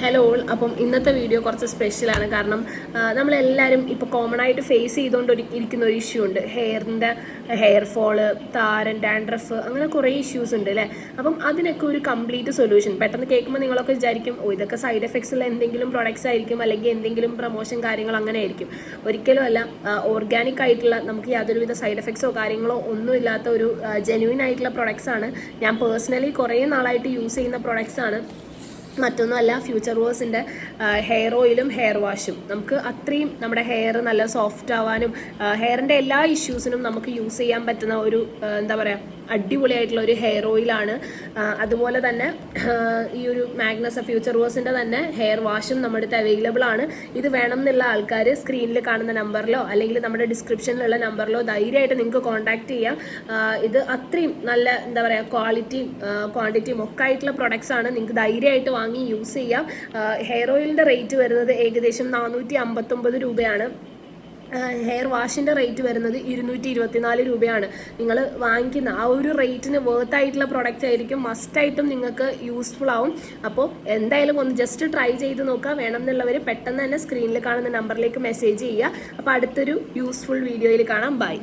Hello അപ്പം ഇന്നത്തെ video കുറച്ച് സ്പെഷ്യലാണ് കാരണം നമ്മളെല്ലാവരും ഇപ്പോൾ കോമൺ ആയിട്ട് ഫേസ് ചെയ്തുകൊണ്ട് ഇരിക്കുന്ന ഒരു ഇഷ്യൂ ഉണ്ട്. ഹെയറിന്റെ ഹെയർ ഫോൾ താരൻ ഡാൻഡ്രഫ് അങ്ങനെ കുറേ ഇഷ്യൂസ് ഉണ്ട് അല്ലേ? അപ്പം അതിനൊക്കെ ഒരു കംപ്ലീറ്റ് സൊല്യൂഷൻ പെട്ടെന്ന് കേൾക്കുമ്പോൾ നിങ്ങളൊക്കെ വിചാരിക്കും ഓ ഇതൊക്കെ സൈഡ് എഫക്ട്സ് ഉള്ള എന്തെങ്കിലും പ്രൊഡക്ട്സ് ആയിരിക്കും അല്ലെങ്കിൽ എന്തെങ്കിലും പ്രൊമോഷൻ കാര്യങ്ങൾ അങ്ങനെ ആയിരിക്കും. ഒരിക്കലും അല്ല ഓർഗാനിക് ആയിട്ടുള്ള നമുക്ക് യാതൊരുവിധ സൈഡ് എഫക്ട്സോ കാര്യങ്ങളോ ഒന്നും ഇല്ലാത്ത ഒരു ജെന്യൂൻ ആയിട്ടുള്ള പ്രൊഡക്ട്സ് ആണ്. ഞാൻ പേഴ്സണലി കുറേ നാളായിട്ട് യൂസ് ചെയ്യുന്ന പ്രൊഡക്ട്സ് ആണ്. മറ്റൊന്നുമല്ല ഫ്യൂച്ചർ വേഴ്സിന്റെ ഹെയർ ഓയിലും ഹെയർ വാഷും നമുക്ക് അത്രയും നമ്മുടെ ഹെയർ നല്ല സോഫ്റ്റ് ആവാനും ഹെയറിന്റെ എല്ലാ ഇഷ്യൂസിനും നമുക്ക് യൂസ് ചെയ്യാൻ പറ്റുന്ന ഒരു എന്താ പറയുക അടിപൊളിയായിട്ടുള്ള ഒരു ഹെയർ ഓയിലാണ് അതുപോലെ തന്നെ ഈ ഒരു മാഗ്നസ് ഫ്യൂച്ചർ വേഴ്സിന്റെ തന്നെ ഹെയർ വാഷും നമ്മുടെ അടുത്ത് അവൈലബിൾ ആണ്. ഇത് വേണം എന്നുള്ള ആൾക്കാർ സ്ക്രീനിൽ കാണുന്ന നമ്പറിലോ അല്ലെങ്കിൽ നമ്മുടെ ഡിസ്ക്രിപ്ഷനിലുള്ള നമ്പറിലോ ധൈര്യമായിട്ട് നിങ്ങൾക്ക് കോൺടാക്ട് ചെയ്യാം. ഇത് അത്രയും നല്ല എന്താ പറയുക ക്വാളിറ്റിയും ക്വാണ്ടിറ്റിയും ഒക്കെ ആയിട്ടുള്ള പ്രൊഡക്ട്സ് ആണ്. നിങ്ങൾക്ക് ധൈര്യമായിട്ട് വാങ്ങി യൂസ് ചെയ്യാം. ഹെയർ ഓയിലിന്റെ റേറ്റ് വരുന്നത് ഏകദേശം നാനൂറ്റി അമ്പത്തൊമ്പത് രൂപയാണ്. ഹെയർ വാഷിന്റെ റേറ്റ് വരുന്നത് ഇരുന്നൂറ്റി ഇരുപത്തിനാല് രൂപയാണ്. നിങ്ങൾ വാങ്ങിക്കുന്ന ആ ഒരു റേറ്റിന് വർത്ത് ആയിട്ടുള്ള പ്രൊഡക്റ്റ് ആയിരിക്കും. മസ്റ്റായിട്ടും നിങ്ങൾക്ക് യൂസ്ഫുൾ ആവും. അപ്പോൾ എന്തായാലും ഒന്ന് ജസ്റ്റ് ട്രൈ ചെയ്ത് നോക്കുക വേണം എന്നുള്ളവർ പെട്ടെന്ന് തന്നെ സ്ക്രീനിൽ കാണുന്ന നമ്പറിലേക്ക് മെസ്സേജ് ചെയ്യുക. അപ്പോൾ അടുത്തൊരു യൂസ്ഫുൾ വീഡിയോയിൽ കാണാം. ബൈ